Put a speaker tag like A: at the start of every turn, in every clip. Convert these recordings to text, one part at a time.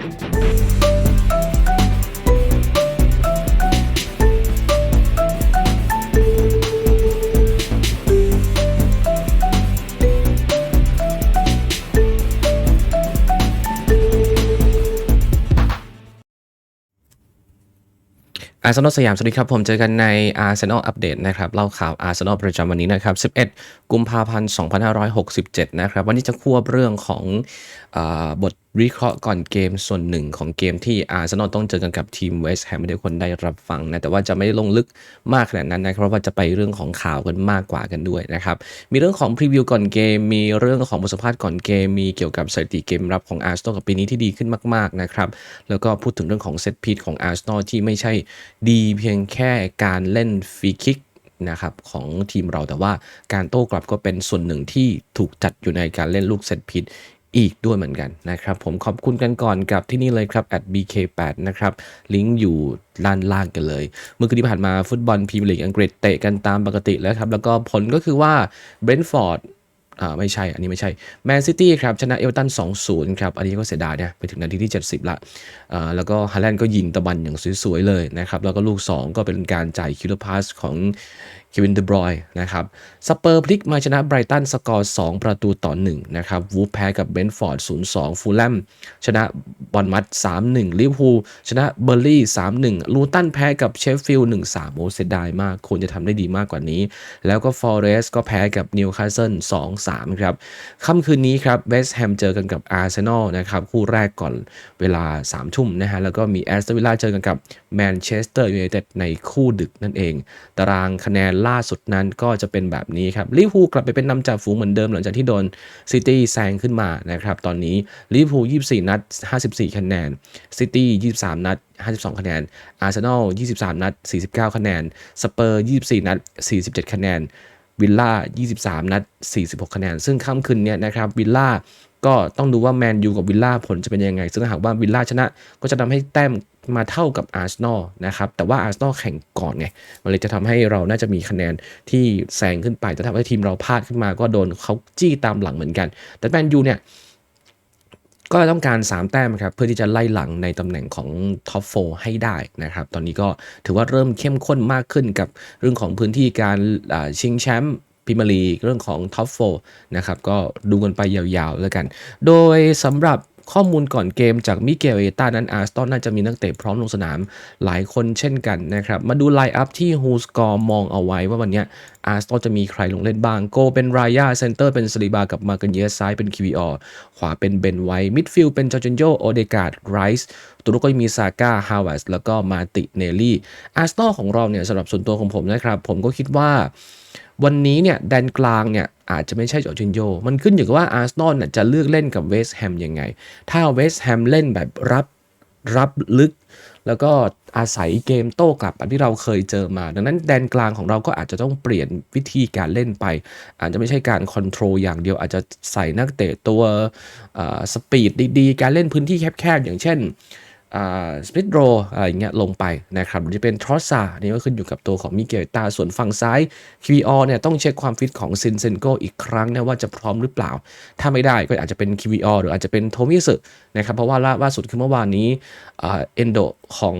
A: อาร์เซนอลสยาม สวัสดีครับ ผมเจอกันในอาร์เซนอลอัปเดตนะครับ เล่าข่าวอาร์เซนอลประจำวันนี้นะครับ 11 กุมภาพันธ์ 2567 นะครับ วันนี้จะควบเรื่องของบทวิเคราะห์ก่อนเกมส่วนหนึ่งของเกมที่อาร์เซนอลต้องเจอกันกับทีมเวสต์แฮมให้ทุกคนได้รับฟังนะ แต่ว่าจะไม่ลงลึกมากขนาดนั้นนะเพราะว่าจะไปเรื่องของข่าวกันมากกว่ากันด้วยนะครับ มีเรื่องของพรีวิวก่อนเกม มีเรื่องของบทสัมภาษณ์ก่อนเกม มีเกี่ยวกับสถิติเกมรับของอาร์เซนอลกับปีนี้ที่ดีขึ้นมากๆนะครับ แล้วก็พูดถึงเรื่องของเซตพีทของอาร์เซนอลที่ไม่ใช่ดีเพียงแค่การเล่นฟรีคิกนะครับของทีมเราแต่ว่าการโต้กลับก็เป็นส่วนหนึ่งที่ถูกจัดอยู่ในการเล่นลูกเซตพีท อีกด้วยเหมือนกันนะครับ ผมขอบคุณกันก่อนกับที่นี่เลยครับ at @bk8 นะครับ ลิงก์อยู่ด้านล่างกันเลย เมื่อคืนที่ผ่านมาฟุตบอลพรีเมียร์ลีกอังกฤษเตะกันตามปกติแล้วครับ แล้วก็ผลก็คือว่าเบรนท์ฟอร์ดอ่าไม่ใช่ อันนี้ไม่ใช่แมนซิตี้ครับ ชนะเอเวอร์ตัน2-0 ครับ อันนี้ก็เสียดายนะไปถึงนาทีที่ 70 ละอ่าแล้วก็ฮาแลนด์ก็ยิงตะบันอย่างสวยๆเลยนะครับ แล้วก็ลูก 2 ก็เป็นการจ่ายคิลพาสของ เควินเดบรอยนะครับสเปอร์พลิกมาชนะไบรตันสกอร์ 2 ประตูต่อ 1 นะครับวูฟแพ้กับเบนฟอร์ด 0-2 ฟูลแลมชนะบอลมัด 3-1 ลิเวอร์พูลชนะเบอร์ลี่ 3-1 ลูตันแพ้กับเชฟฟิลด์ 1-3 โอ้เสียดายมากควรจะทำได้ดีมากกว่านี้ แล้วก็ฟอเรสก็แพ้กับนิวคาสเซิล 2-3 ครับค่ำคืนนี้ครับเวสต์แฮมเจอกันกับอาร์เซนอลนะครับคู่แรกก่อนเวลา 3 ทุ่มนะฮะแล้วก็มีแอสตันวิลล่าเจอกันกับแมนเชสเตอร์ยูไนเต็ดในคู่ดึกนั่นเอง ตารางคะแนนล่าสุดนั้นก็จะเป็นแบบนี้ครับลิเวอร์พูลกลับไปเป็นนำจ่าฝูงเหมือนเดิมหลังจากที่โดนซิตี้แซงขึ้นมานะครับตอนนี้ลิเวอร์พูล24 นัด 54 คะแนนซิตี้23 นัด 52 คะแนนอาร์เซนอล23 นัด 49 คะแนนสเปอร์ 24 นัด 47 คะแนนวิลล่า 23 นัด 46 คะแนน ซึ่งค่ำคืนเนี่ยนะครับ วิลล่า ก็ต้องดูว่าแมนยูกับวิลล่าผลจะเป็นยังไง ซึ่งถ้าหากว่าวิลล่าชนะ ก็จะทำให้แต้มมาเท่ากับอาร์เซนอลนะครับ แต่ว่าอาร์เซนอลแข่งก่อนไง มันเลยจะทำให้เราน่าจะมีคะแนนที่แซงขึ้นไป แต่ถ้าว่าทีมเราพลาดขึ้นมาก็โดนเขาจี้ตามหลังเหมือนกัน แต่แมนยูเนี่ยก็ต้องการ 3 แต้มครับเพื่อที่จะไล่หลังในตำแหน่งของท็อปโฟให้ได้นะครับ ตอนนี้ก็ถือว่าเริ่มเข้มข้นมากขึ้นกับเรื่องของพื้นที่การชิงแชมป์ พรีเมียร์ลีกเรื่องของท็อปโฟนะครับก็ดูกันไปยาวๆแล้วกัน โดยสำหรับข้อมูลก่อนเกมจากมิเกลเอต้านั้นอาร์สตอนน่าจะมีนักเตะพร้อมลงสนามหลายคนเช่นกันนะครับ มาดูไลน์อัพที่ฮูสกอร์มองเอาไว้ว่าวันนี้อาร์สตอนจะมีใครลงเล่นบ้าง โกเป็นรายาเซนเตอร์เป็นสลีบากับมาเกนเยสซ้ายเป็นคิวิออขวาเป็นเบนไวมิดฟิลด์เป็นจอร์จินโยโอเดกาดไรส์ตัวรุกก็มีซาก้าฮาวเวสแล้วก็มาติเนลลี่อาร์สตอลของเราเนี่ยสำหรับส่วนตัวของผมนะครับ ผมก็คิดว่า วันนี้เนี่ยแดนกลางเนี่ยอาจจะไม่ใช่จอร์จินโย มันขึ้นอยู่กับว่าอาร์เซนอลเนี่ยจะเลือกเล่นกับเวสต์แฮมยังไง ถ้าเวสต์แฮมเล่นแบบรับรับลึก แล้วก็อาศัยเกมโต้กลับแบบที่เราเคยเจอมา ดังนั้นแดนกลางของเราก็อาจจะต้องเปลี่ยนวิธีการเล่นไป อาจจะไม่ใช่การคอนโทรลอย่างเดียว อาจจะใส่นักเตะตัวสปีดดีๆ การเล่นพื้นที่แคบๆ อย่างเช่น สปิทโรอะไรอย่างเงี้ยลงไปนะครับหรือจะเป็นทรอสซาอันนี้ก็ขึ้นอยู่กับตัวของมิเกลตาส่วนฝั่งซ้าย QVR เนี่ยต้องเช็คความฟิตของซินเซนโกอีกครั้งนะว่าจะพร้อมหรือเปล่า ถ้าไม่ได้ก็อาจจะเป็น QVR หรืออาจจะเป็นโทมิสึนะครับเพราะว่าล่าสุดคือเมื่อวานนี้เอ็นโดของ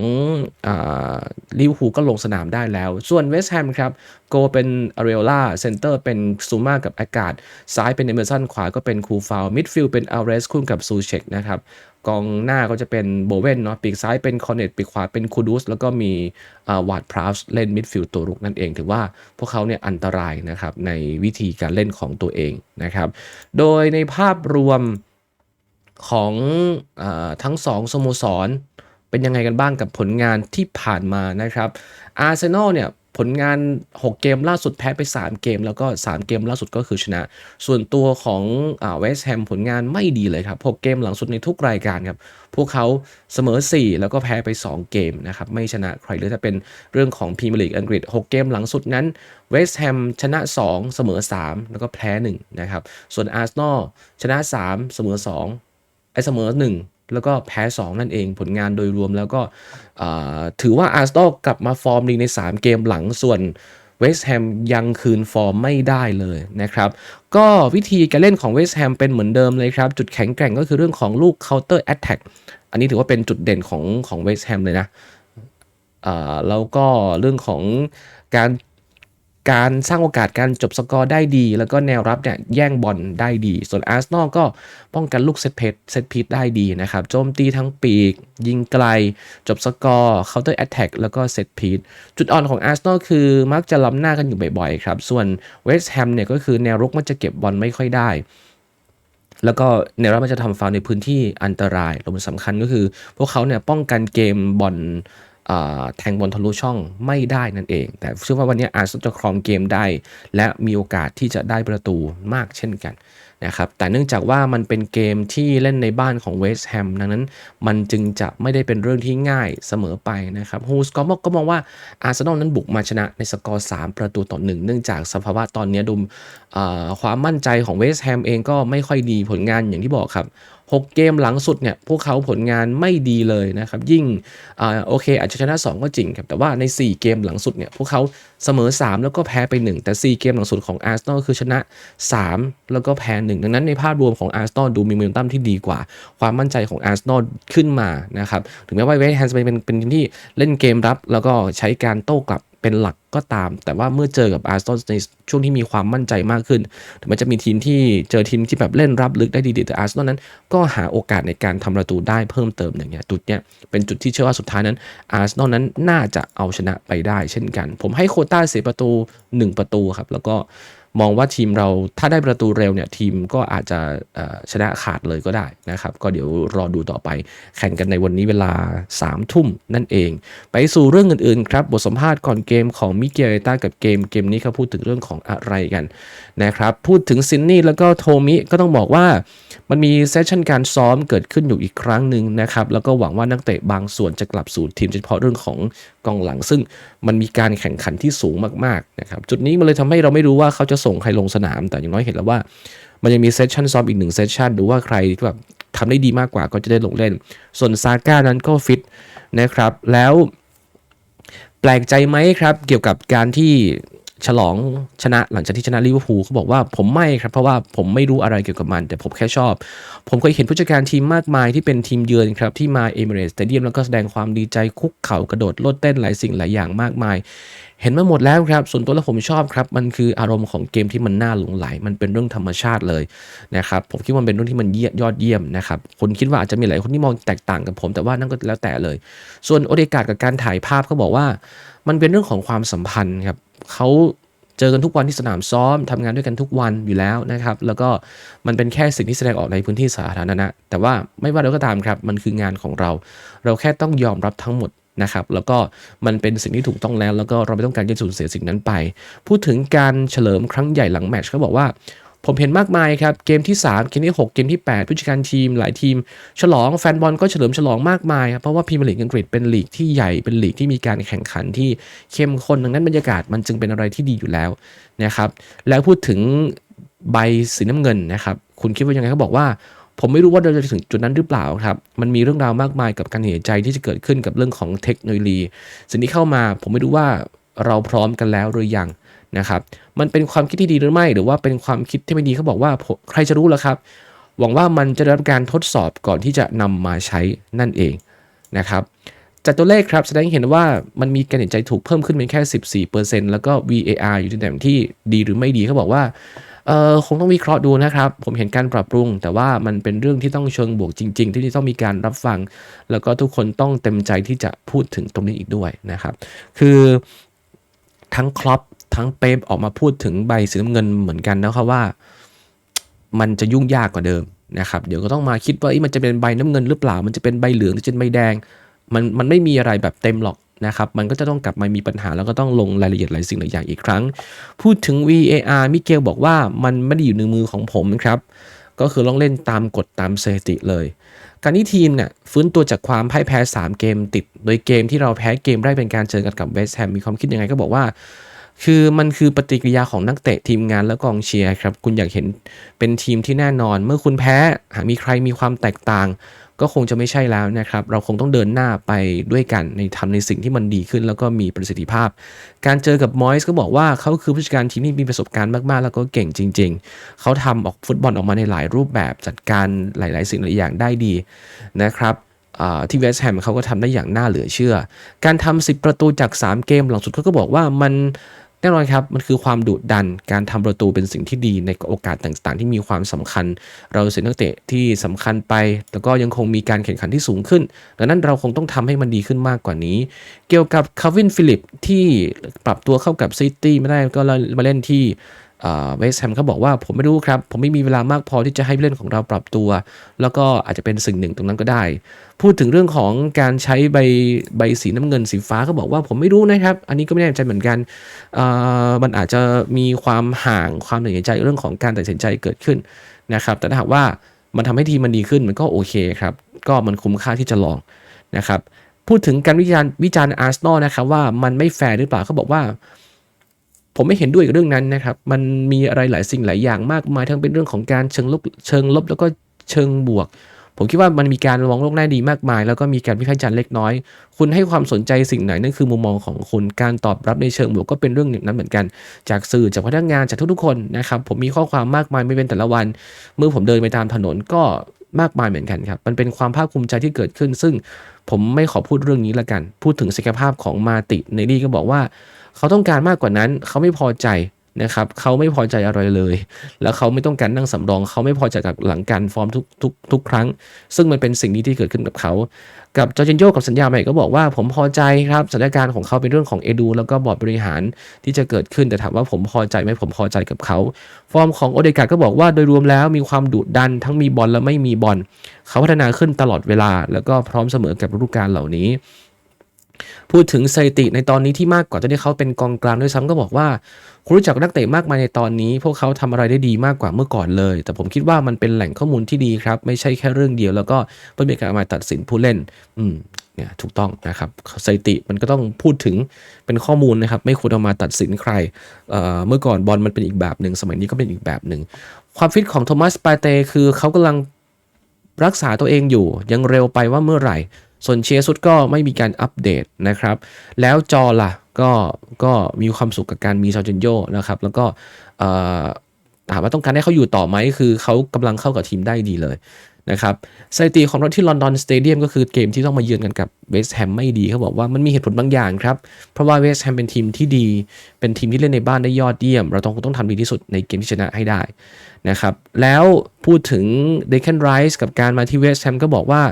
A: ลิวอร์พูก็ลงสนามได้แล้ว ส่วนเวสต์แฮมครับโกเป็นอาริโอลาเซนเตอร์เป็นซูมากับอากาศ ซ้ายเป็นเอเมอร์สันขวาก็เป็นคูฟาวมิดฟิลด์เป็นอัลเรสคู่กับซูเชกนะครับ กองหน้าก็จะเป็นโบเวนเนาะปีกซ้ายเป็นคอนเนตปีกขวาเป็นคูดูสแล้วก็มีวาดพราวส์เล่นมิดฟิลด์ตัวรุกนั่นเอง ถือว่าพวกเขาเนี่ยอันตรายนะครับในวิธีการเล่นของตัวเองนะครับโดยในภาพรวมของอทั้งสองสโมสรเป็นยังไงกันบ้างกับผลงานที่ผ่านมานะครับอาร์เซนอลเนี่ย ผลงาน 6 เกมล่าสุดแพ้ไป 3 เกม แล้วก็ 3 เกมล่าสุดก็คือชนะ ส่วนตัวของเวสต์แฮมผลงานไม่ดีเลยครับ 6 เกมหลังสุดในทุกรายการครับ พวกเขาเสมอ 4 แล้วก็แพ้ไป 2 เกมนะครับ ไม่ชนะใครเลยถ้าเป็นเรื่องของพรีเมียร์ลีกอังกฤษ 6 เกมหลังสุดนั้นเวสต์แฮมชนะ 2 เสมอ 3 แล้วก็แพ้ 1 นะครับ ส่วนอาร์เซนอลชนะ 3 เสมอ2ไอ้เสมอ 1 แล้วก็แพ้ 2 นั่นเองผลงานโดยรวมแล้วก็ถือว่าอาร์เซนอลกลับมาฟอร์มดีใน 3 เกมหลังส่วนเวสต์แฮมยังคืนฟอร์มไม่ได้เลยนะครับ ก็วิธีการเล่นของเวสต์แฮมเป็นเหมือนเดิมเลยครับ จุดแข็งแกร่งก็คือเรื่องของลูก counter attack อันนี้ถือว่าเป็นจุดเด่นของของเวสต์แฮมเลยนะแล้วก็เรื่องของการ การสร้างโอกาสการจบสกอร์ได้ดี แล้วก็แนวรับเนี่ยแย่งบอลได้ดี ส่วนอาร์เซนอลก็ป้องกันลูกเซตเพจเซตพีทได้ดีนะครับ โจมตีทั้งปีก ยิงไกล จบสกอร์เคาน์เตอร์แอตแทกแล้วก็เซตพีทจุดอ่อนของอาร์เซนอลคือมักจะล้ำหน้ากันอยู่บ่อยๆครับ ส่วนเวสต์แฮมเนี่ยก็คือแนวรุกมันจะเก็บบอลไม่ค่อยได้แล้วก็แนวรับมันจะทำฟาวในพื้นที่อันตรายรวมสำคัญก็คือ พวกเขาเนี่ยป้องกันเกมบอล แทงบอลทะลุช่องไม่ได้นั่นเอง แต่เชื่อว่าวันนี้อาร์เซนอลจะครองเกมได้ และมีโอกาสที่จะได้ประตูมากเช่นกันนะครับแต่เนื่องจากว่ามันเป็นเกมที่เล่นในบ้านของเวสต์แฮมดังนั้นมันจึงจะไม่ได้เป็นเรื่องที่ง่ายเสมอไปนะครับฮูสก็มก็มองว่าอาร์เซนอลนั้นบุกมาชนะในสกอร์ 3 ประตูต่อหนึ่งเนื่องจากสภาวะตอนนี้ดูอ่าความมั่นใจของเวสต์แฮมเองก็ไม่ค่อยดีผลงานอย่างที่บอกครับ 6 เกมหลังสุดเนี่ยพวกเขาผลงานไม่ดีเลยนะครับ ยิ่งอโอเค อาจจะชนะ 2 ก็จริงครับ แต่ว่าใน 4 เกมหลังสุดเนี่ยพวกเขาเสมอ 3 แล้วก็แพ้ไป 1 แต่ 4 เกมหลังสุดของอาร์เซนอลคือชนะ 3 แล้วก็แพ้ 1 ดังนั้นในภาพรวมของอาร์เซนอลดูมีโมเมนตัมที่ดีกว่า ความมั่นใจของอาร์เซนอลขึ้นมานะครับถึงแม้ว่าเวสต์แฮมจะเป็นเป็นทีมที่เล่นเกมรับ แล้วก็ใช้การโต้กลับ เป็นหลักก็ตาม แต่ว่าเมื่อเจอกับอาร์เซนอลในช่วงที่มีความมั่นใจมากขึ้นถึงแม้จะมีทีมที่เจอทีมที่แบบเล่นรับลึกได้ดีๆแต่อาร์เซนอลนั้น ก็หาโอกาสในการทำประตูได้เพิ่มเติมอย่างเงี้ยจุดเนี้ยเป็นจุดที่เชื่อว่าสุดท้ายนั้นอาร์เซนอลนั้นน่าจะเอาชนะไปได้เช่นกัน ผมให้โคต้าเสียประตู 1 ประตูครับแล้วก็ มองว่าทีมเราถ้าได้ประตูเร็วเนี่ยทีมก็อาจจะชนะขาดเลยก็ได้นะครับ ก็เดี๋ยวรอดูต่อไปแข่งกันในวันนี้เวลา3ามทุ่มนั่นเอง ไปสู่เรื่องอื่นๆครับ บทสัมภาษณ์ก่อนเกมของมิเกลต้ากับเกมเกมนี้เขาพูดถึงเรื่องของอะไรกันนะครับ พูดถึงซินนี่แล้วก็โทมิก็ต้องบอกว่ามันมีเซสชั่นการซ้อมเกิดขึ้นอยู่อีกครั้งหนึ่งนะครับ แล้วก็หวังว่านักเตะบางส่วนจะกลับสู่ทีมเฉพาะเรื่องของกองหลัง ซึ่งมันมีการแข่งขันที่สูงมากๆนะครับจุดนี้มันเลยทำให้เราไม่รู้ว่าเขาจะส่งใครลงสนาม แต่อย่างน้อยเห็นแล้วว่า มันยังมีเซสชันซ้อมอีกหนึ่งเซสชันดูว่าใครที่แบบทำได้ดีมากกว่าก็จะได้ลงเล่น ส่วนซาก้านั้นก็ฟิตนะครับแล้วแปลกใจไหมครับ เกี่ยวกับการที่ ฉลองชนะหลังจากที่ชนะลิเวอร์พูลเขาบอกว่าผมไม่ครับ เพราะว่าผมไม่รู้อะไรเกี่ยวกับมัน แต่ผมแค่ชอบ ผมเคยเห็นผู้จัดการทีมมากมายที่เป็นทีมเยือนครับ ที่มาเอมิเรสสเตเดียมแล้วก็แสดงความดีใจคุกเข่ากระโดดโลดเต้นหลายสิ่งหลายอย่างมากมาย เห็นมาหมดแล้วครับ ส่วนตัวแล้วผมชอบครับ มันคืออารมณ์ของเกมที่มันน่าหลงไหล มันเป็นเรื่องธรรมชาติเลยนะครับผมคิดว่ามันเป็นเรื่องที่มันเยี่ยยอดเยี่ยมนะครับคนคิดว่าอาจจะมีหลายคนที่มองแตกต่างกับผม แต่ว่านั่นก็แล้วแต่เลย ส่วนโอเดกาดกับการถ่ายภาพเขาบอกว่า มันเป็นเรื่องของความสัมพันธ์ครับ เขาเจอกันทุกวันที่สนามซ้อมทำงานด้วยกันทุกวันอยู่แล้วนะครับ แล้วก็มันเป็นแค่สิ่งที่แสดงออกในพื้นที่สาธารณะแต่ว่าไม่ว่าเราก็ตามครับ มันคืองานของเรา เราแค่ต้องยอมรับทั้งหมดนะครับ แล้วก็มันเป็นสิ่งที่ถูกต้องแล้ว แล้วก็เราไม่ต้องการจะสูญเสียสิ่งนั้นไป พูดถึงการเฉลิมครั้งใหญ่หลังแมตช์เขาบอกว่า ผมเห็นมากมายครับ เกมที่ 3 เกมที่ 6 เกมที่ 8 ผู้จัดการทีมหลายทีม ฉลองแฟนบอลก็เฉลิมฉลองมากมายครับ เพราะว่าพรีเมียร์ลีกอังกฤษเป็นลีกที่ใหญ่เป็นลีกที่มีการแข่งขันที่เข้มข้นดังนั้นบรรยากาศมันจึงเป็นอะไรที่ดีอยู่แล้วนะครับแล้วพูดถึงใบสีน้ำเงินนะครับคุณคิดว่ายังไงเขาบอกว่า ผมไม่รู้ว่าเราจะถึงจุดนั้นหรือเปล่าครับมันมีเรื่องราวมากมายกับการเหตุใจที่จะเกิดขึ้นกับเรื่องของเทคโนโลยี สิ่งที่เข้ามา ผมไม่รู้ว่าเราพร้อมกันแล้วหรือยัง นะครับ มันเป็นความคิดที่ดีหรือไม่ หรือว่าเป็นความคิดที่ไม่ดีเขาบอกว่าใครจะรู้ล่ะครับ หวังว่ามันจะได้รับการทดสอบก่อนที่จะนำมาใช้นั่นเองนะครับจากตัวเลขครับแสดงให้เห็นว่ามันมีการเห็นใจถูกเพิ่มขึ้นเป็นแค่ 14%แล้วก็ VAR อยู่ในตำแหน่งที่ดีหรือไม่ดีเขาบอกว่าเออคงต้องวิเคราะห์ดูนะครับ ผมเห็นการปรับปรุง แต่ว่ามันเป็นเรื่องที่ต้องเชิงบวกจริง ๆ ที่ต้องมีการรับฟัง แล้วก็ทุกคนต้องเต็มใจที่จะพูดถึงตรงนี้อีกด้วยนะครับ คือทั้งครอป ทั้งเป๊ปออกมาพูดถึงใบสีน้ำเงินเหมือนกันนะครับว่า มันจะยุ่งยากกว่าเดิมนะครับ เดี๋ยวก็ต้องมาคิดว่ามันจะเป็นใบน้ำเงินหรือเปล่า มันจะเป็นใบเหลืองหรือจะเป็นใบแดง มันมันไม่มีอะไรแบบเต็มหรอกนะครับ มันก็จะต้องกลับมามีปัญหาแล้วก็ต้องลงรายละเอียดหลายสิ่งหลายอย่างอีกครั้ง พูดถึง VAR มิเกลบอกว่ามันไม่ได้อยู่ในมือของผมครับ ก็คือต้องเล่นตามกฎตามสถิติเลย การที่ทีมเนี่ยฟื้นตัวจากความพ่ายแพ้ 3 เกมติด โดยเกมที่เราแพ้เกมแรกเป็นการเจอกันกับเวสต์แฮมมีความคิดยังไงก็บอกว่า คือมันคือปฏิกิริยาของนักเตะทีมงานและกองเชียร์ครับ คุณอยากเห็นเป็นทีมที่แน่นอน เมื่อคุณแพ้หากมีใครมีความแตกต่าง ก็คงจะไม่ใช่แล้วนะครับ เราคงต้องเดินหน้าไปด้วยกันในทำในสิ่งที่มันดีขึ้น แล้วก็มีประสิทธิภาพ การเจอกับมอยส์ก็บอกว่าเขาคือผู้จัดการทีมที่มีประสบการณ์มากๆ แล้วก็เก่งจริง ๆ เขาทำออกฟุตบอลออกมาในหลายรูปแบบจัดการหลาย ๆ สิ่งหลายอย่างได้ดีนะครับที่เวสต์แฮมเขาก็ทำได้อย่างน่าเหลือเชื่อ การทำ10 ประตูจาก 3 เกมหลังสุดเขาก็บอกว่ามัน แน่นอนครับ มันคือความดุดัน การทำประตูเป็นสิ่งที่ดีในโอกาสต่างๆ ที่มีความสำคัญ เราเสียนักเตะที่สำคัญไปแล้วก็ยังคงมีการแข่งขันที่สูงขึ้น ดังนั้นเราคงต้องทำให้มันดีขึ้นมากกว่านี้ เกี่ยวกับคาวินฟิลิปที่ปรับตัวเข้ากับซิตี้ไม่ได้ก็มาเล่นที่ เวสแฮมเขาบอกว่าผมไม่รู้ครับ ผมไม่มีเวลามากพอที่จะให้ผู้เล่นของเราปรับตัว แล้วก็อาจจะเป็นสิ่งหนึ่งตรงนั้นก็ได้ พูดถึงเรื่องของการใช้ใบใบสีน้ำเงินสีฟ้าก็บอกว่าผมไม่รู้นะครับ อันนี้ก็ไม่แน่ใจเหมือนกันมันอาจจะมีความห่างความหน่งใจเรื่องของการตัดสินใจเกิดขึ้นนะครับ แต่ถ้าหากว่ามันทำให้ทีมมันดีขึ้นมันก็โอเคครับ ก็มันคุ้มค่าที่จะลองนะครับ พูดถึงการวิจารณ์วิจารณ์อาร์เซนอลนะครับว่ามันไม่แฟร์หรือเปล่าเขาบอกว่า ผมไม่เห็นด้วยกับเรื่องนั้นนะครับ มันมีอะไรหลายสิ่งหลายอย่างมากมายทั้งเป็นเรื่องของการเชิงลบเชิงลบแล้วก็เชิงบวก ผมคิดว่ามันมีการมองโลกแง่ดีมากมาย แล้วก็มีการวิพากษ์วิจารณ์เล็กน้อย คุณให้ความสนใจสิ่งไหนนั่นคือมุมมองของคุณการตอบรับในเชิงบวกก็เป็นเรื่องหนึ่งนั้นเหมือนกัน จากสื่อจากพนักงานจากทุกๆคนนะครับผมมีข้อความมากมายไม่เป็นแต่ละวัน เมื่อผมเดินไปตามถนนก็มากมายเหมือนกันครับ มันเป็นความภาคภูมิใจที่เกิดขึ้น ซึ่งผมไม่ขอพูดเรื่องนี้ละกัน พูดถึงศักยภาพของมาติ ในนี่ก็บอกว่า เขาต้องการมากกว่านั้น เขาไม่พอใจนะครับ เขาไม่พอใจอะไรเลย แล้วเขาไม่ต้องการนั่งสำรอง เขาไม่พอใจกับหลังการฟอร์มทุกทุกทุกครั้ง ซึ่งมันเป็นสิ่งนี้ที่เกิดขึ้นกับเขา กับจอร์จินโยกับสัญญาใหม่ก็บอกว่าผมพอใจครับสถานการณ์ของเขาเป็นเรื่องของเอดูแล้วก็บอร์ดบริหารที่จะเกิดขึ้น แต่ถามว่าผมพอใจไหมผมพอใจกับเขา ฟอร์มของโอเดกาก็บอกว่าโดยรวมแล้วมีความดุดันทั้งมีบอลและไม่มีบอล เขาพัฒนาขึ้นตลอดเวลา แล้วก็พร้อมเสมอกับฤดูกาลเหล่านี้ พูดถึงสถิติในตอนนี้ที่มากกว่าตอนที่เขาเป็นกองกลางด้วยซ้ำก็บอกว่าคุณรู้จักนักเตะมากมายในตอนนี้ พวกเขาทำอะไรได้ดีมากกว่าเมื่อก่อนเลย แต่ผมคิดว่ามันเป็นแหล่งข้อมูลที่ดีครับ ไม่ใช่แค่เรื่องเดียว แล้วก็ไม่เป็นการมาตัดสินผู้เล่น อืมเนี่ยถูกต้องนะครับสถิติมันก็ต้องพูดถึงเป็นข้อมูลนะครับ ไม่ควรเอามาตัดสินใครเอ่อเมื่อก่อนบอลมันเป็นอีกแบบหนึ่งสมัยนี้ก็เป็นอีกแบบหนึ่งความฟิตของโทมัสปาเตคือเขากำลังรักษาตัวเองอยู่ยังเร็วไปว่าเมื่อไหร่ ส่วนเชียร์สุดก็ไม่มีการอัปเดตนะครับ แล้วจอล่ะก็ก็มีความสุขกับการมีซาจินโยนะครับ แล้วก็ถามว่าต้องการให้เขาอยู่ต่อไหมคือเขากำลังเข้ากับทีมได้ดีเลยนะครับสถิติของเราที่ลอนดอนสเตเดียมก็คือเกมที่ต้องมาเยือนกันกับเวสต์แฮมไม่ดีเขาบอกว่ามันมีเหตุผลบางอย่างครับ เพราะว่าเวสต์แฮมเป็นทีมที่ดี เป็นทีมที่เล่นในบ้านได้ยอดเยี่ยม เราต้องต้องทำดีที่สุดในเกมที่ชนะให้ได้นะครับแล้วพูดถึงเดค a นไรส์กับการมาที่เวสต์แฮมก็บอกว่า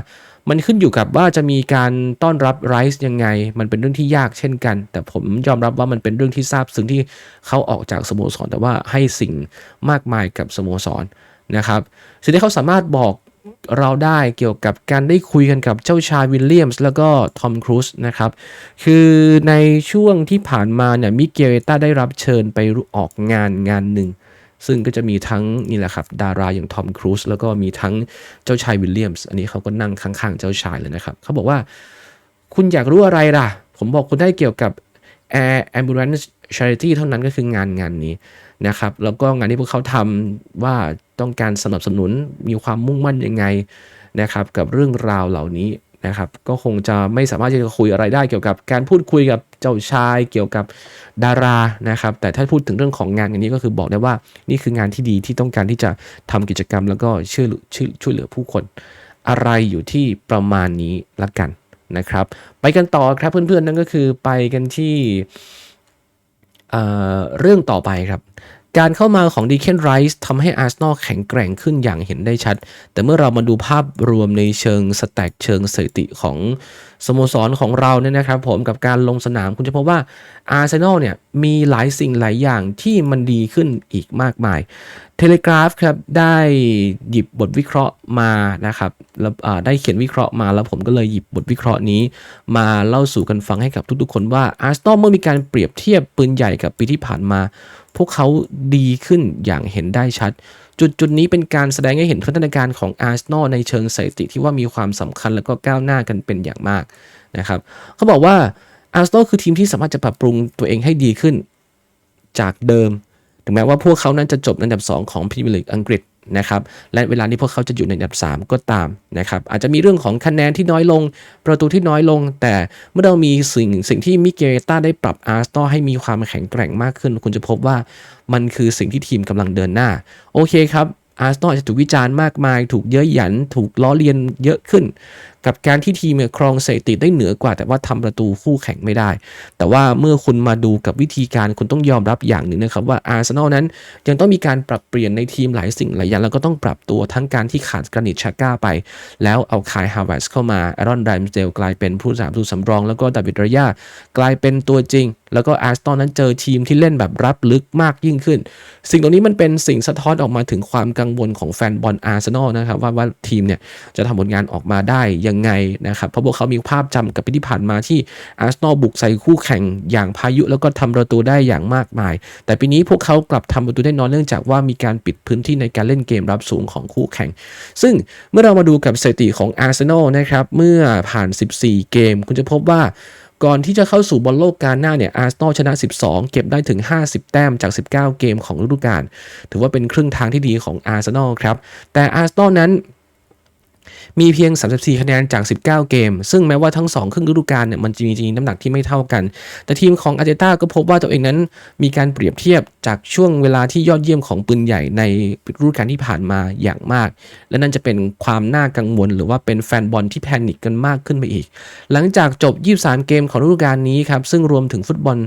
A: มันขึ้นอยู่กับว่าจะมีการต้อนรับไรส์ยังไง มันเป็นเรื่องที่ยากเช่นกัน แต่ผมยอมรับว่ามันเป็นเรื่องที่ทราบซึ้งที่เขาออกจากสโมสร แต่ว่าให้สิ่งมากมายกับสโมสรนะครับ สิ่งที่เขาสามารถบอกเราได้เกี่ยวกับการได้คุยกันกับเจ้าชายวิลเลียมส์แล้วก็ทอมครูซนะครับ คือในช่วงที่ผ่านมาเนี่ยมิเกลเอต้าได้รับเชิญไปออกงานงานหนึ่ง ซึ่งก็จะมีทั้งนี่แหละครับดาราอย่างทอมครูซแล้วก็มีทั้งเจ้าชายวิลเลียมส์อันนี้เขาก็นั่งข้างๆ เจ้าชายเลยนะครับ เขาบอกว่า คุณอยากรู้อะไรล่ะ ผมบอกคุณได้เกี่ยวกับ Air Ambulance Charity เท่านั้นก็คืองานงานนี้นะครับ แล้วก็งานที่พวกเขาทำว่าต้องการสนับสนุนมีความมุ่งมั่นยังไงนะครับ กับเรื่องราวเหล่านี้ นะครับก็คงจะไม่สามารถที่จะคุยอะไรได้เกี่ยวกับการพูดคุยกับเจ้าชายเกี่ยวกับดารานะครับ แต่ถ้าพูดถึงเรื่องของงานอันนี้ก็คือบอกได้ว่านี่คืองานที่ดีที่ต้องการที่จะทำกิจกรรม แล้วก็ช่วยช่วยช่วยเหลือผู้คน อะไรอยู่ที่ประมาณนี้ละกันนะครับ ไปกันต่อครับเพื่อนๆนั่นก็คือไปกันที่เเรื่องต่อไปครับ การเข้ามาของดีเคนไรส์ทำให้อาร์เซนอลแข็งแกร่งขึ้นอย่างเห็นได้ชัด แต่เมื่อเรามาดูภาพรวมในเชิงสแต็กเชิงสถิติของสโมสรของเราเนี่ยนะครับผมกับการลงสนามคุณจะพบว่าอาร์เซนอลเนี่ยมีหลายสิ่งหลายอย่างที่มันดีขึ้นอีกมากมายเทเลกราฟครับได้หยิบบทวิเคราะห์มานะครับแล้วได้เขียนวิเคราะห์มาแล้วผมก็เลยหยิบบทวิเคราะห์นี้ มาเล่าสู่กันฟังให้กับทุกๆคนว่าอาร์เซนอลเมื่อมีการเปรียบเทียบปืนใหญ่กับปีที่ผ่านมา พวกเขาดีขึ้นอย่างเห็นได้ชัด จุดจุดนี้เป็นการแสดงให้เห็นพัฒนาการของอาร์เซนอลในเชิงสถิติที่ว่ามีความสำคัญแล้วก็ก้าวหน้ากันเป็นอย่างมากนะครับเขาบอกว่าอาร์เซนอลคือทีมที่สามารถจะปรับปรุงตัวเองให้ดีขึ้นจากเดิม ถึงแม้ว่าพวกเขานั้นจะจบในอันดับ 2 ของพรีเมียร์ลีกอังกฤษ นะครับและเวลานี้พวกเขาจะอยู่ในอันดับ 3 ก็ตามนะครับอาจจะมีเรื่องของคะแนนที่น้อยลง ประตูที่น้อยลง แต่เมื่อเรามีสิ่งสิ่งที่มิเกลต้าได้ปรับอาร์สตอให้มีความแข็งแกร่งมากขึ้น คุณจะพบว่ามันคือสิ่งที่ทีมกำลังเดินหน้า โอเคครับอาร์สตอจะถูกวิจารณ์มากมาย ถูกเย้ยหยัน ถูกล้อเลียนเยอะขึ้น กับการที่ทีมเนี่ยครองสถิติได้เหนือกว่า แต่ว่าทำประตูคู่แข่งไม่ได้ แต่ว่าเมื่อคุณมาดูกับวิธีการคุณต้องยอมรับอย่างหนึ่งนะครับว่าอาร์เซนอลนั้นยังต้องมีการปรับเปลี่ยนในทีมหลายสิ่งหลายอย่างแล้วก็ต้องปรับตัวทั้งการที่ขาดกรานิตชาก้าไป แล้วเอาคายฮาวเวสเข้ามาแอรอนไดมสเดลกลายเป็นผู้สามตูสำรอง แล้วก็ดาวิดระยากลายเป็นตัวจริง แล้วก็อาร์สตอนนั้นเจอทีมที่เล่นแบบรับลึกมากยิ่งขึ้น สิ่งตรงนี้มันเป็นสิ่งสะท้อนออกมาถึงความกังวลของแฟนบอลอาร์เซนอลนะครับว่าว่าทีมเนี่ยจะทำผลงานออกมาได้ยังไงนะครับ เพราะพวกเขามีภาพจำกับปีที่ผ่านมาที่อาร์เซนอลบุกใส่คู่แข่งอย่างพายุแล้วก็ทำประตูได้อย่างมากมาย แต่ปีนี้พวกเขากลับทำประตูได้น้อยเนื่องจากว่ามีการปิดพื้นที่ในการเล่นเกมรับสูงของคู่แข่ง ซึ่งเมื่อเรามาดูกับสถิติของอาร์เซนอลนะครับเมื่อผ่าน 14 เกม คุณจะพบว่าก่อนที่จะเข้าสู่บอลโลกกาหน้าเนี่ยอาร์เซนอลชนะ 12 เก็บได้ถึง 50 แต้มจาก 19 เกมของฤดูกาลถือว่าเป็นครึ่งทางที่ดีของอาร์เซนอลครับแต่อาร์เซนอลนั้น มีเพียง 34 คะแนนจาก 19 เกม ซึ่งแม้ว่าทั้ง 2 ครึ่งฤดูกาลเนี่ยมันจะมีจริงๆน้ำหนักที่ไม่เท่ากัน แต่ทีมของอาร์เตต้าก็พบว่าตัวเองนั้นมีการเปรียบเทียบจากช่วงเวลาที่ยอดเยี่ยมของปืนใหญ่ในฤดูกาลที่ผ่านมาอย่างมาก และนั่นจะเป็นความน่ากังวล หรือว่าเป็นแฟนบอลที่แพนิคกันมากขึ้นไปอีก หลังจากจบ 23 เกมของฤดูกาลนี้ครับซึ่งรวมถึงฟุตบอล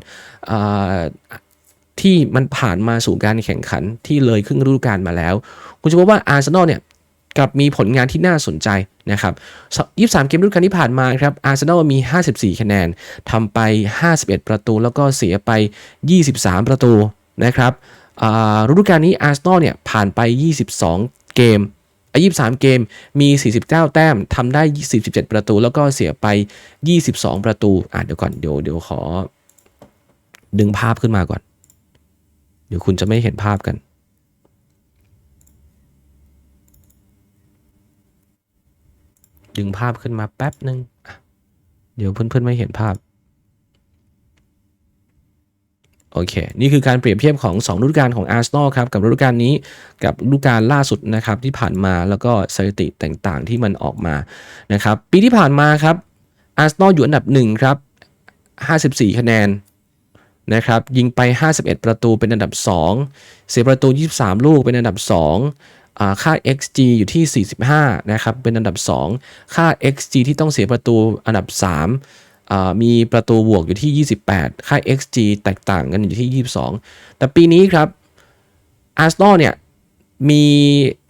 A: ที่มันผ่านมาสู่การแข่งขันที่เลยครึ่งฤดูกาลมาแล้ว คุณจะพบว่าอาร์เซนอลเนี่ย กลับมีผลงานที่น่าสนใจนะครับ23 เกมฤดูกาลที่ผ่านมาครับอาร์เซนอลมี 54 คะแนนทำไป 51 ประตู แล้วก็เสียไป 23 ประตูนะครับอ่าฤดูกาลนี้อาร์เซนอลเนี่ยผ่านไป 22 เกมอะ23 เกมมี 49 แต้มทำได้ 47 ประตู แล้วก็เสียไป 22 ประตูอะเดี๋ยวก่อน เดี๋ยวเดี๋ยวขอ ดึงภาพขึ้นมาก่อน เดี๋ยวคุณจะไม่เห็นภาพกัน ดึงภาพขึ้นมาแป๊บหนึ่งเดี๋ยวเพื่อนๆไม่เห็นภาพ โอเค นี่คือการเปรียบเทียบของ 2 ฤดูกาลของอาร์เซนอลครับ กับฤดูกาลนี้กับฤดูกาลล่าสุดนะครับที่ผ่านมาแล้วก็สถิติต่างๆ ที่มันออกมานะครับ ปีที่ผ่านมาครับอาร์เซนอลอยู่อันดับ1ครับ54 คะแนนนะครับยิงไป 51 ประตูเป็นอันดับ 2 เสียประตู 23 ลูกเป็นอันดับ2อ่า ค่า xg อยู่ที่ 45 นะครับ เป็นอันดับ 2 ค่า xg ที่ต้องเสียประตูอันดับ3อ่ามีประตูบวกอยู่ที่ 28 ค่า xg แตกต่างกันอยู่ที่ 22 แต่ปีนี้ครับอาร์เซนอลเนี่ย มี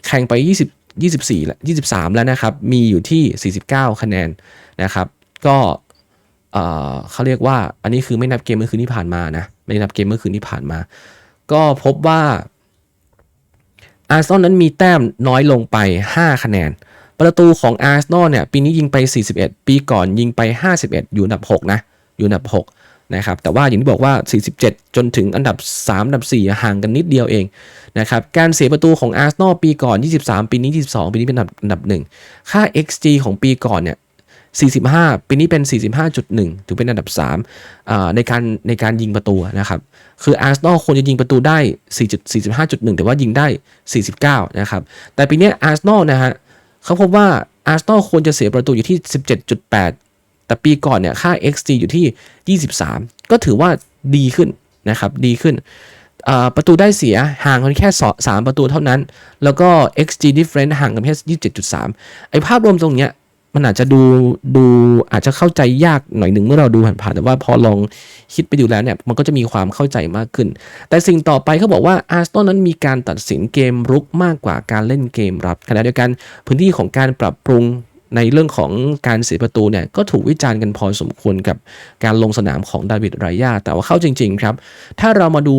A: แข่งไป 20 24แล้ว23 แล้วนะครับ มีอยู่ที่ 49 คะแนนนะครับ ก็เขาเรียกว่าอันนี้คือไม่นับเกมเมื่อคืนที่ผ่านมานะ ไม่นับเกมเมื่อคืนที่ผ่านมา ก็พบว่า อาร์เซนอลนั้นมีแต้มน้อยลงไป 5 คะแนน ประตูของอาร์เซนอลเนี่ยปีนี้ยิงไป 41 ปีก่อนยิงไป 51 อยู่อันดับ 6 นะ อยู่อันดับ 6 นะครับ แต่ว่าอย่างที่บอกว่า 47 จนถึงอันดับ 3 อันดับ 4 ห่างกันนิดเดียวเองนะครับ การเสียประตูของอาร์เซนอลปีก่อน 23 ปีนี้ 22 ปีนี้เป็นอันดับอันดับ 1 ค่า XG ของปีก่อนเนี่ย 45 ปีนี้เป็น 45.1 ถือเป็นอันดับ3ในการในการยิงประตูนะครับ คืออาร์เซนอลควรจะยิงประตูได้4 45.1 แต่ว่ายิงได้ 49 นะครับ แต่ปีนี้อาร์เซนอลนะฮะเขาพบว่าอาร์เซนอลควรจะเสียประตูอยู่ที่ 17.8 แต่ปีก่อนเนี่ยค่า XG อยู่ที่ 23 ก็ถือว่าดีขึ้นนะครับดีขึ้นประตูได้เสียห่างกันแค่สามประตูเท่านั้น แล้วก็ XG difference ห่างกันแค่ 27.3 ไอภาพรวมตรงเนี้ย มันอาจจะดูดูอาจจะเข้าใจยากหน่อยหนึ่งเมื่อเราดูผ่านๆแต่ว่าพอลองคิดไปดูแล้วเนี่ยมันก็จะมีความเข้าใจมากขึ้น แต่สิ่งต่อไปเขาบอกว่าอาร์เซนอลนั้นมีการตัดสินเกมรุกมากกว่าการเล่นเกมรับขณะเดียวกันพื้นที่ของการปรับปรุงในเรื่องของการเสียประตูเนี่ยก็ถูกวิจารณ์กันพอสมควรกับการลงสนามของดาวิดไรยาแต่ว่าเข้าจริง ๆ ครับ ถ้าเรามาดู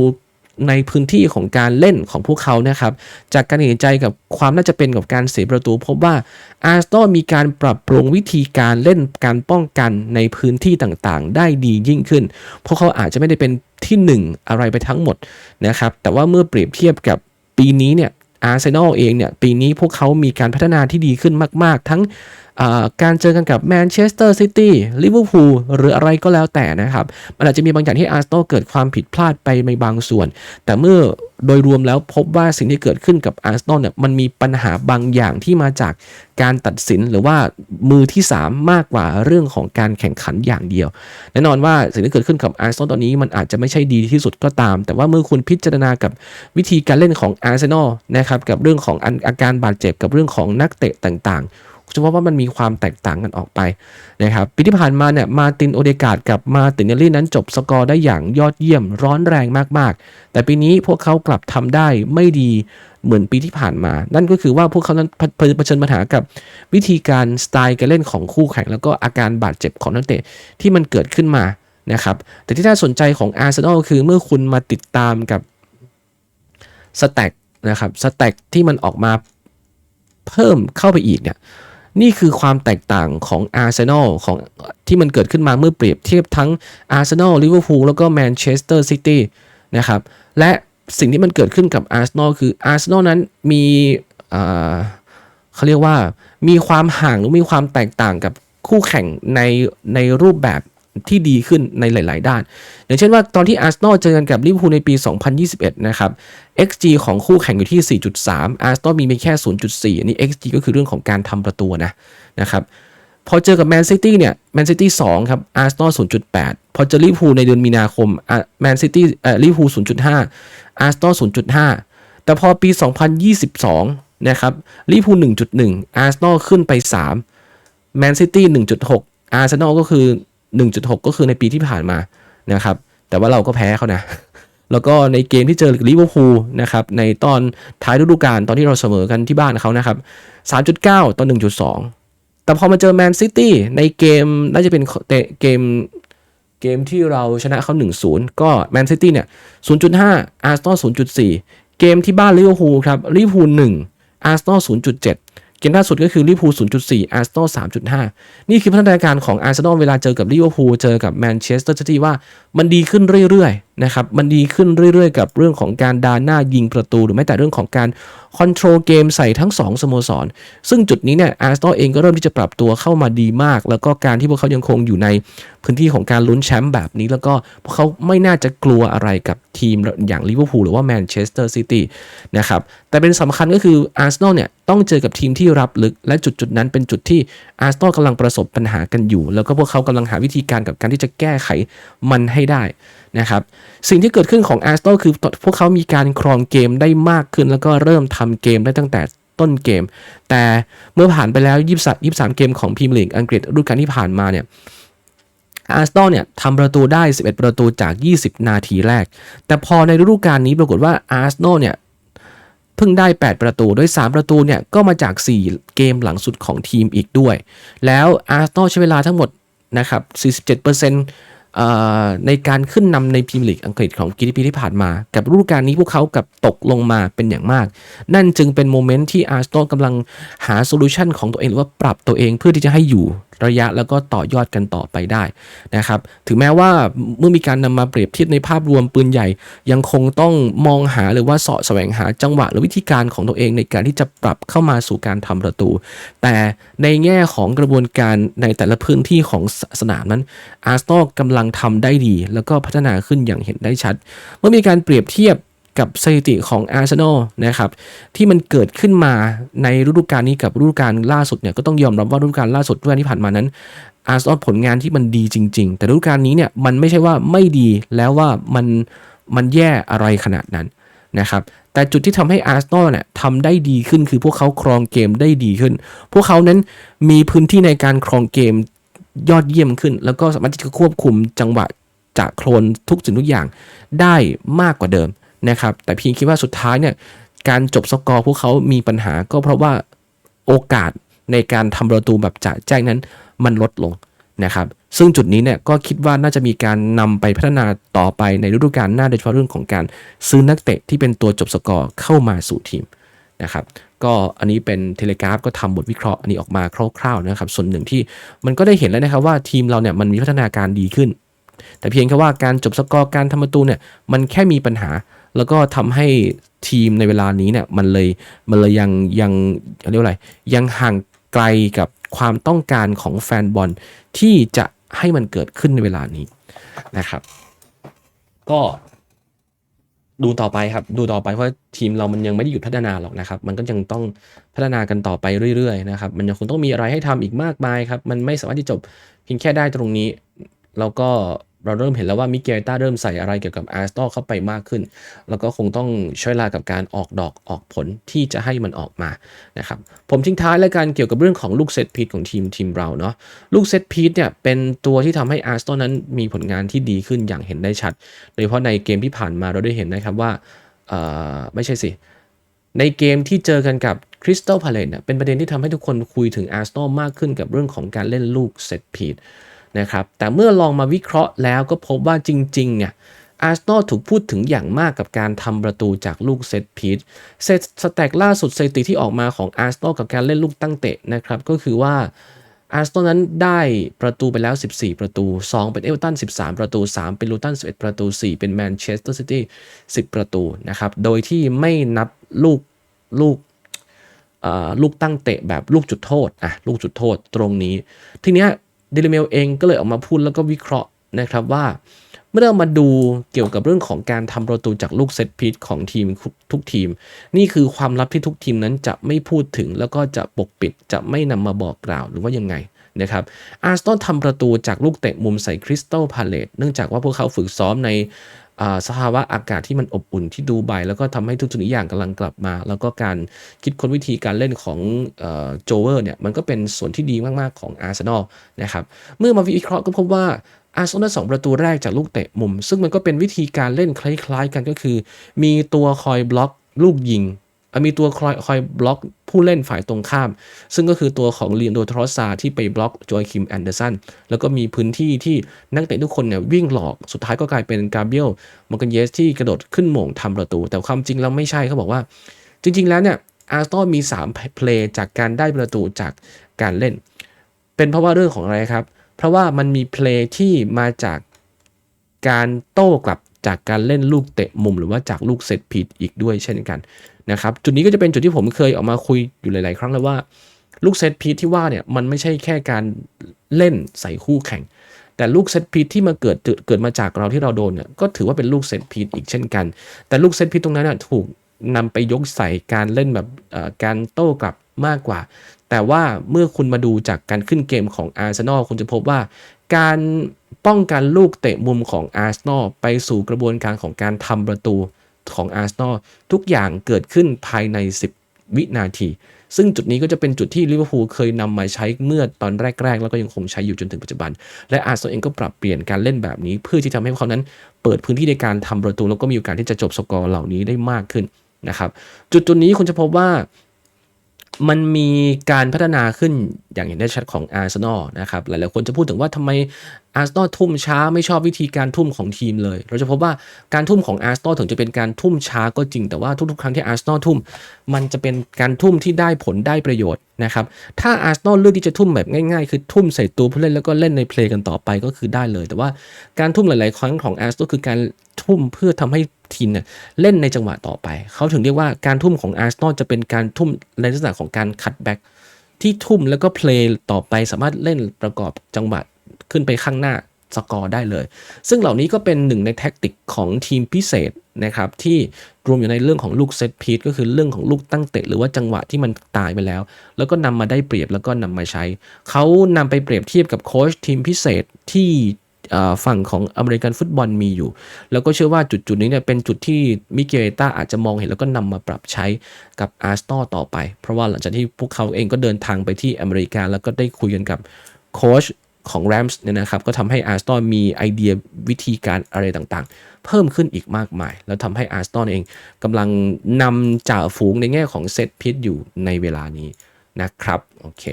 A: ในพื้นที่ของการเล่นของพวกเขานะครับ จากการเห็นใจกับความน่าจะเป็นกับการเสียประตู พบว่าอาร์เซนอลมีการปรับปรุงวิธีการเล่นการป้องกันในพื้นที่ต่างๆ ได้ดียิ่งขึ้น เพวกเขาอาจจะไม่ได้เป็นที่หนึ่งอะไรไปทั้งหมดนะครับ แต่ว่าเมื่อเปรียบเทียบกับปีนี้เนี่ยอาร์เซนอลเองเนี่ยปีนี้พวกเขามีการพัฒนาที่ดีขึ้นมาก ๆ ทั้ง การเจอกันกับแมนเชสเตอร์ซิตี้ลิเวอร์พูลหรืออะไรก็แล้วแต่นะครับ มันอาจจะมีบางอย่างที่อาร์เซนอลเกิดความผิดพลาดไปในบางส่วน แต่เมื่อโดยรวมแล้วพบว่าสิ่งที่เกิดขึ้นกับอาร์เซนอลเนี่ยมันมีปัญหาบางอย่างที่มาจากการตัดสินหรือว่ามือที่ 3 มากกว่าเรื่องของการแข่งขันอย่างเดียว แน่นอนว่าสิ่งที่เกิดขึ้นกับอาร์เซนอลตอนนี้มันอาจจะไม่ใช่ดีที่สุดก็ตาม แต่ว่าเมื่อคุณพิจารณากับวิธีการเล่นของอาร์เซนอลนะครับกับเรื่องของอาการบาดเจ็บกับเรื่องของนักเตะต่างๆ เฉพาะว่ามันมีความแตกต่างกันออกไปนะครับปีที่ผ่านมาเนี่ยมาตินโอเดกาดกับมาตินเนลลี่นั้นจบสกอร์ได้อย่างยอดเยี่ยมร้อนแรงมากๆ แต่ปีนี้พวกเขากลับทำได้ไม่ดีเหมือนปีที่ผ่านมา นั่นก็คือว่าพวกเขานั้นเผชิญปัญหากับวิธีการสไตล์การเล่นของคู่แข่ง แล้วก็อาการบาดเจ็บของนักเตะที่มันเกิดขึ้นมานะครับ แต่ที่น่าสนใจของอาร์เซนอลคือเมื่อคุณมาติดตามกับสแต็กนะครับสแต็กที่มันออกมาเพิ่มเข้าไปอีกเนี่ย นี่คือความแตกต่างของอาร์เซนอลของที่มันเกิดขึ้นมาเมื่อเปรียบเทียบทั้งอาร์เซนอลลิเวอร์พูลแล้วก็แมนเชสเตอร์ซิตี้นะครับและสิ่งที่มันเกิดขึ้นกับอาร์เซนอลคืออาร์เซนอลนั้นมีเขาเรียกว่ามีความห่างหรือมีความแตกต่างกับคู่แข่งในในรูปแบบ ที่ดีขึ้นในหลาย ๆ ด้าน อย่างเช่นว่าตอนที่อาร์เซนอลเจอกันกับลิเวอร์พูลในปี 2021 นะครับ XG ของคู่แข่งอยู่ที่ 4.3 อาร์เซนอลมีเพียงแค่ 0.4 อันนี้ XG ก็คือเรื่องของการทำประตูนะนะครับพอเจอกับแมนซิตี้เนี่ยแมนซิตี้2ครับอาร์เซนอล0.8 พอเจอลิเวอร์พูลในเดือนมีนาคมแมนซิตี้เอ่อลิเวอร์พูล0.5อาร์เซนอล0.5 แต่พอปี 2022 นะครับลิเวอร์พูล1.1อาร์เซนอลขึ้นไป 3 แมนซิตี้1.6อาร์เซนอลก็คือ 1.6 ก็คือในปีที่ผ่านมานะครับ แต่ว่าเราก็แพ้เขานะ แล้วก็ในเกมที่เจอลิเวอร์พูลนะครับ ในตอนท้ายฤดูกาลตอนที่เราเสมอกันที่บ้านเขานะครับ 3.9 ต่อ 1.2 แต่พอมาเจอแมนซิตี้ในเกมน่าจะเป็นเกมเกมที่เราชนะเขา1-0 ก็แมนซิตี้เนี่ย 0.5 อาร์เซนอล 0.4 เกมที่บ้านลิเวอร์พูลครับลิเวอร์พูล1อาร์เซนอล 0.7 เกมล่าสุดก็คือลิเวอร์พูล 0.4 อาร์เซนอล 3.5 นี่คือพัฒนาการของอาร์เซนอลเวลาเจอกับลิเวอร์พูล เจอกับแมนเชสเตอร์ซิตี้ว่ามันดีขึ้นเรื่อยๆ นะครับมันดีขึ้นเรื่อยๆ กับเรื่องของการดาหน้ายิงประตู หรือแม้แต่เรื่องของการคอนโทรลเกมใส่ทั้ง 2สโมสร ซึ่งจุดนี้เนี่ยอาร์เซนอลเองก็เริ่มที่จะปรับตัวเข้ามาดีมาก แล้วก็การที่พวกเขายังคงอยู่ในพื้นที่ของการลุ้นแชมป์แบบนี้ แล้วก็พวกเขาไม่น่าจะกลัวอะไรกับทีมอย่างลิเวอร์พูลหรือว่าแมนเชสเตอร์ซิตี้นะครับแต่เป็นสำคัญก็คืออาร์เซนอลเนี่ยต้องเจอกับทีมที่รับลึก และจุดจุดๆนั้นเป็นจุดที่อาร์เซนอลกำลังประสบปัญหากันอยู่ แล้วก็พวกเขากำลังหาวิธีการกับการที่จะแก้ไขมันให้ได้ นะครับสิ่งที่เกิดขึ้นของอาร์เซนอลคือพวกเขามีการครองเกมได้มากขึ้น แล้วก็เริ่มทำเกมได้ตั้งแต่ต้นเกม แต่เมื่อผ่านไปแล้ว23 23 เกมของพรีเมียร์ลีกอังกฤษฤดูกาลที่ผ่านมาเนี่ยอาร์เซนอลเนี่ยทำประตูได้ 11 ประตูจาก 20 นาทีแรก แต่พอในฤดูกาลนี้ปรากฏว่าอาร์เซนอลเนี่ยเพิ่งได้ 8 ประตู โดย 3 ประตูเนี่ยก็มาจาก 4 เกมหลังสุดของทีมอีกด้วย แล้วอาร์เซนอลใช้เวลาทั้งหมดนะครับ 47%เอ่อ ในการขึ้นนำในพรีเมียร์ลีกอังกฤษของกีฬาปีที่ผ่านมา กับฤดูกาลนี้พวกเขากับตกลงมาเป็นอย่างมาก นั่นจึงเป็นโมเมนต์ที่อาร์เซนอลกำลังหาโซลูชันของตัวเองหรือว่าปรับตัวเองเพื่อที่จะให้อยู่ระยะแล้วก็ต่อยอดกันต่อไปได้นะครับ ถึงแม้ว่าเมื่อมีการนำมาเปรียบเทียบในภาพรวมปืนใหญ่ ยังคงต้องมองหาหรือว่าเสาะแสวงหาจังหวะหรือวิธีการของตัวเองในการที่จะปรับเข้ามาสู่การทำประตู แต่ในแง่ของกระบวนการในแต่ละพื้นที่ของสสนามนั้นอาร์เซนอลกำลังทำได้ดี แล้วก็พัฒนาขึ้นอย่างเห็นได้ชัด เมื่อมีการเปรียบเทียบกับสถิติของอาร์เซนอลนะครับที่มันเกิดขึ้นมาในฤดูกาลนี้กับฤดูกาลล่าสุดเนี่ยก็ต้องยอมรับว่าฤดูกาลล่าสุดฤดูกาลที่ผ่านมานั้นอาร์เซนอลผลงานที่มันดีจริง ๆ แต่ฤดูกาลนี้เนี่ยมันไม่ใช่ว่าไม่ดีแล้วว่ามันมันแย่อะไรขนาดนั้นนะครับแต่จุดที่ทำให้อาร์เซนอลเนี่ยทำได้ดีขึ้นคือพวกเขาครองเกมได้ดีขึ้น พวกเขานั้นมีพื้นที่ในการครองเกม ยอดเยี่ยมขึ้น แล้วก็สามารถที่จะควบคุมจังหวะจากโคลนทุกสิ่งทุกอย่างได้มากกว่าเดิมนะครับ แต่พียงคิดว่าสุดท้ายเนี่ยการจบสกอร์พวกเขามีปัญหาก็เพราะว่าโอกาสในการทำประตูแบบจะแจ้งนั้นมันลดลงนะครับ ซึ่งจุดนี้เนี่ยก็คิดว่าน่าจะมีการนำไปพัฒนาต่อไปในฤดูกาลหน้าโดยเฉพาะเรื่องของการซื้อนักเตะที่เป็นตัวจบสกอร์เข้ามาสู่ทีม นะครับก็อันนี้เป็นเทเลกราฟก็ทำบทวิเคราะห์อันนี้ออกมาคร่าวๆนะครับส่วนหนึ่งที่มันก็ได้เห็นแล้วนะครับว่าทีมเราเนี่ยมันมีพัฒนาการดีขึ้น แต่เพียงแค่ว่าการจบสกอร์การทำประตูเนี่ยมันแค่มีปัญหา แล้วก็ทำให้ทีมในเวลานี้เนี่ยมันเลยมันเลยยังยังเรียกว่าอะไรยังห่างไกลกับความต้องการของแฟนบอลที่จะให้มันเกิดขึ้นในเวลานี้นะครับ ก็ ดูต่อไปครับ ดูต่อไปเพราะทีมเรามันยังไม่ได้หยุดพัฒนาหรอกนะครับ มันก็ยังต้องพัฒนากันต่อไปเรื่อยๆนะครับ มันยังคงต้องมีอะไรให้ทำอีกมากมายครับ มันไม่สามารถที่จบเพียงแค่ได้ตรงนี้ แล้วก็ เราเริ่มเห็นแล้วว่ามิเกลต้าเริ่มใส่อะไรเกี่ยวกับอาร์สตอเข้าไปมากขึ้น แล้วก็คงต้องใช้เวลากับการออกดอกออกผลที่จะให้มันออกมานะครับผมทิ้งท้ายแล้วกันเกี่ยวกับเรื่องของลูกเซตพีทของทีมทีมเราเนาะลูกเซตพีทเนี่ยเป็นตัวที่ทำให้อาร์สตอนั้นมีผลงานที่ดีขึ้นอย่างเห็นได้ชัด โดยเฉพาะในเกมที่ผ่านมาเราได้เห็นนะครับว่าเออไม่ใช่สิในเกมที่เจอกันกับคริสตัลพาเลตเนี่ยเป็นประเด็นที่ทำให้ทุกคนคุยถึงอาร์สตอมากขึ้นกับเรื่องของการเล่นลูกเซตพีท นะครับ แต่เมื่อลองมาวิเคราะห์แล้วก็พบว่าจริงๆเนี่ยอาร์สตอถูกพูดถึงอย่างมากกับการทำประตูจากลูกเซตพีทเซตสแต็กล่าสุดสถิติที่ออกมาของอาร์สตอกับการเล่นลูกตั้งเตะนะครับ ก็คือว่าอาร์สตันนั้นได้ประตูไปแล้ว 14 ประตู 2 เป็นเอเวอร์ตัน 13 ประตู 3 เป็นลูตัน 11 ประตู 4 เป็นแมนเชสเตอร์ซิตี้ 10 ประตูนะครับ โดยที่ไม่นับลูกลูกลูกตั้งเตะแบบลูกจุดโทษอะลูกจุดโทษตรงนี้ ทีเนี้ย เดลิเมลเองก็เลยออกมาพูดแล้วก็วิเคราะห์นะครับว่า เมื่อเรามาดูเกี่ยวกับเรื่องของการทำประตูจากลูกเซตพีทของทีมทุกทีม นี่คือความลับที่ทุกทีมนั้นจะไม่พูดถึงแล้วก็จะปกปิดจะไม่นำมาบอกกล่าวหรือว่ายังไงนะครับอาร์สตันทำประตูจากลูกเตะมุมใส่คริสตัลพาเลตเนื่องจากว่าพวกเขาฝึกซ้อมใน สภาวะอากาศที่มันอบอุ่นที่ดูไบแล้วก็ทำให้ทุกสิ่งทุกอย่างกำลังกลับมา แล้วก็การคิดค้นวิธีการเล่นของโจเวอร์เนี่ยมันก็เป็นส่วนที่ดีมากๆของอาร์เซนอลนะครับเมื่อมาวิเคราะห์ก็พบว่าอาร์เซนอลสองประตูแรกจากลูกเตะมุม ซึ่งมันก็เป็นวิธีการเล่นคล้ายๆกันก็คือ มีตัวคอยบล็อกลูกยิง มีตัวคอยคอยบล็อกผู้เล่นฝ่ายตรงข้าม ซึ่งก็คือตัวของเลียนโดทรอสซาที่ไปบล็อกโจคิมแอนเดอร์สันแล้วก็มีพื้นที่ที่นักเตะทุกคนเนี่ยวิ่งหลอกสุดท้ายก็กลายเป็นกาเบรียลมอร์กันเยสที่กระโดดขึ้นโหม่งทำประตู แต่ความจริงแล้วไม่ใช่เขาบอกว่า จริง ๆ แล้วเนี่ยอาร์เซนอมี3เพลย์จากการได้ประตูจากการเล่น เป็นเพราะว่าเรื่องของอะไรครับ เพราะว่ามันมีเพลย์ที่มาจากการโต้กลับจากการเล่นลูกเตะมุมหรือว่าจากลูกเซตพีทอีกด้วยเช่นกัน นะครับจุดนี้ก็จะเป็นจุดที่ผมเคยออกมาคุยอยู่หลาย ๆ ครั้งแล้วว่า ลูกเซตพีทที่ว่าเนี่ยมันไม่ใช่แค่การเล่นใส่คู่แข่ง แต่ลูกเซตพีทที่มาเกิดเกิดมาจากเราที่เราโดนเนี่ยก็ถือว่าเป็นลูกเซตพีทอีกเช่นกัน แต่ลูกเซตพีทตรงนั้นน่ะถูกนำไปยกใส่การเล่นแบบการโต้กลับมากกว่า แต่ว่าเมื่อคุณมาดูจากการขึ้นเกมของอาร์เซนอลคุณจะพบว่าการป้องกันลูกเตะมุมของอาร์เซนอลไปสู่กระบวนการของการทำประตู ของอาร์เซนอลทุกอย่างเกิดขึ้นภายใน 10 วินาที ซึ่งจุดนี้ก็จะเป็นจุดที่ลิเวอร์พูลเคยนำมาใช้เมื่อตอนแรก ๆ แล้วก็ยังคงใช้อยู่จนถึงปัจจุบัน และอาร์เซนอลเองก็ปรับเปลี่ยนการเล่นแบบนี้ เพื่อที่ทำให้พวกเขานั้นเปิดพื้นที่ในการทำประตูแล้วก็มีโอกาสที่จะจบสกอร์เหล่านี้ได้มากขึ้นนะครับจุดจุดนี้คุณจะพบว่า มันมีการพัฒนาขึ้นอย่างเห็นได้ชัดของอาร์เซนอลนะครับหลายๆคนจะพูดถึงว่าทำไมอาร์เซนอลทุ่มช้าไม่ชอบวิธีการทุ่มของทีมเลย เราจะพบว่าการทุ่มของอาร์เซนอลถึงจะเป็นการทุ่มช้าก็จริง แต่ว่าทุกๆ ครั้งที่อาร์เซนอลทุ่ม มันจะเป็นการทุ่มที่ได้ผลได้ประโยชน์นะครับถ้าอาร์เซนอลเลือกที่จะทุ่มแบบง่ายๆ คือทุ่มใส่ตัวผู้เล่นแล้วก็เล่นในเพลย์กันต่อไปก็คือได้เลย แต่ว่าการทุ่มหลาย ๆ ครั้งของอาร์เซนอลคือการทุ่มเพื่อทำให้ ทีมเนี่ยเล่นในจังหวะต่อไป เขาถึงเรียกว่าการทุ่มของอาร์เซนอลจะเป็นการทุ่มในลักษณะของการคัตแบ็กที่ทุ่มแล้วก็เพลย์ต่อไปสามารถเล่นประกอบจังหวะขึ้นไปข้างหน้าสกอร์ได้เลย ซึ่งเหล่านี้ก็เป็นหนึ่งในแท็กติกของทีมพิเศษนะครับที่รวมอยู่ในเรื่องของลูกเซตพีทก็คือเรื่องของลูกตั้งเตะหรือว่าจังหวะที่มันตายไปแล้ว แล้วก็นำมาได้เปรียบแล้วก็นำมาใช้ เขานำไปเปรียบเทียบกับโค้ชทีมพิเศษที่ ฝั่งของอเมริกันฟุตบอลมีอยู่ แล้วก็เชื่อว่าจุดจุดนี้เนี่ยเป็นจุดที่มิเกต้าอาจจะมองเห็นแล้วก็นำมาปรับใช้กับอาร์สตอต่อไป เพราะว่าหลังจากที่พวกเขาเองก็เดินทางไปที่อเมริกา แล้วก็ได้คุยกันกับโค้ชของแรมส์เนี่ยนะครับก็ทำให้อาร์สตอมีไอเดียวิธีการอะไรต่างๆ เพิ่มขึ้นอีกมากมาย แล้วทำให้อาร์สตอเองกำลังนำจ่าฝูงในแง่ของเซตพิษอยู่ในเวลานี้ นะครับโอเค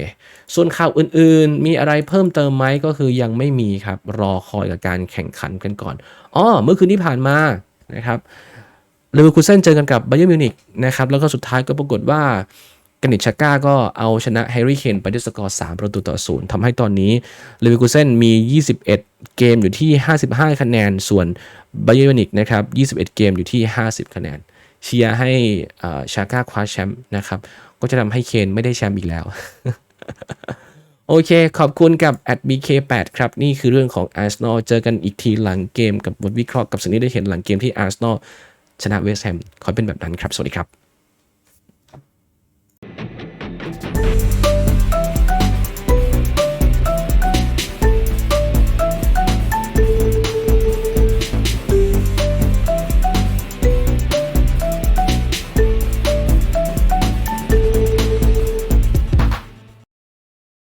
A: ส่วนข่าวอื่นๆ มีอะไรเพิ่มเติมไหมก็คือยังไม่มีครับรอคอยกับการแข่งขันกันก่อนอ๋อเมื่อคืนที่ผ่านมานะครับเลเวอร์คูเซนเจอกันกับไบเยอร์มิวนิกนะครับแล้วก็สุดท้ายก็ปรากฏว่ากนิชชาก้าก็เอาชนะแฮร์รี่เคนไปด้วยสกอร์ 3 ประตูต่อศูนย์ทำให้ตอนนี้เลเวอร์คูเซนมี 21 เกมอยู่ที่ 55 คะแนน ส่วนไบเยอร์มิวนิกนะครับ 21 เกมอยู่ที่ 50 คะแนน เชียร์ให้ชาก้าคว้าแชมป์นะครับ ก็จะทำให้เคนไม่ได้แชมป์อีกแล้ว โอเค ขอบคุณกับ @bk8 ครับ นี่คือเรื่องของ Arsenal เจอกันอีกทีหลังเกมกับบทวิเคราะห์กับสิ่งที่ได้เห็นหลังเกมที่ Arsenal ชนะเวสต์แฮมขอเป็นแบบนั้นครับ สวัสดีครับ